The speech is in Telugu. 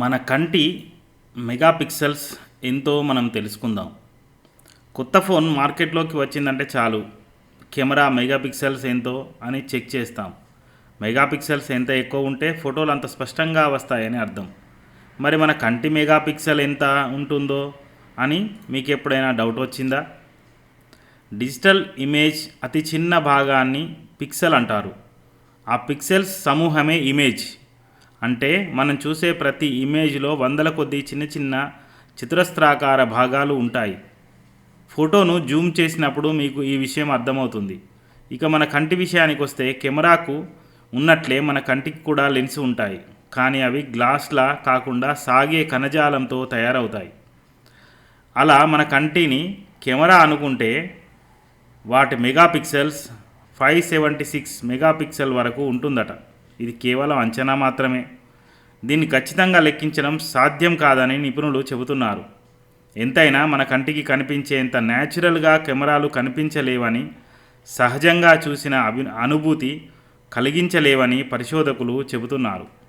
మన కంటి మెగాపిక్సెల్స్ ఎంతో మనం తెలుసుకుందాం. కొత్త ఫోన్ మార్కెట్లోకి వచ్చిందంటే చాలు. కెమెరా మెగాపిక్సెల్స్ ఎంతో అని చెక్ చేస్తాం. మెగాపిక్సెల్స్ ఎంత ఎక్కువ ఉంటే ఫోటోలు అంత స్పష్టంగా వస్తాయని అర్థం. మరి మన కంటి మెగాపిక్సెల్ ఎంత ఉంటుందో అని మీకు ఎప్పుడైనా డౌట్ వచ్చిందా? డిజిటల్ ఇమేజ్ అతి చిన్న భాగాన్ని పిక్సెల్ అంటారు. ఆ పిక్సెల్స్ సమూహమే ఇమేజ్. అంటే మనం చూసే ప్రతి ఇమేజ్లో వందల కొద్ది చిన్న చిన్న చిత్రస్త్రాకార భాగాలు ఉంటాయి. ఫోటోను జూమ్ చేసినప్పుడు మీకు ఈ విషయం అర్థమవుతుంది. ఇక మన కంటి విషయానికి వస్తే కెమెరాకు ఉన్నట్లే మన కంటికి కూడా లెన్స్ ఉంటాయి. కానీ అవి గ్లాస్లా కాకుండా సాగే కణజాలంతో తయారవుతాయి. అలా మన కంటిని కెమెరా అనుకుంటే వాటి megapixels five seventy six megapixel వరకు ఉంటుందట. ఇది కేవలం అంచనా మాత్రమే. దీన్ని ఖచ్చితంగా లెక్కించడం సాధ్యం కాదని నిపుణులు చెబుతున్నారు. ఎంతైనా మన కంటికి కనిపించేంత న్యాచురల్గా కెమెరాలు కనిపించలేవని సహజంగా చూసిన అభి అనుభూతి కలిగించలేవని పరిశోధకులు చెబుతున్నారు.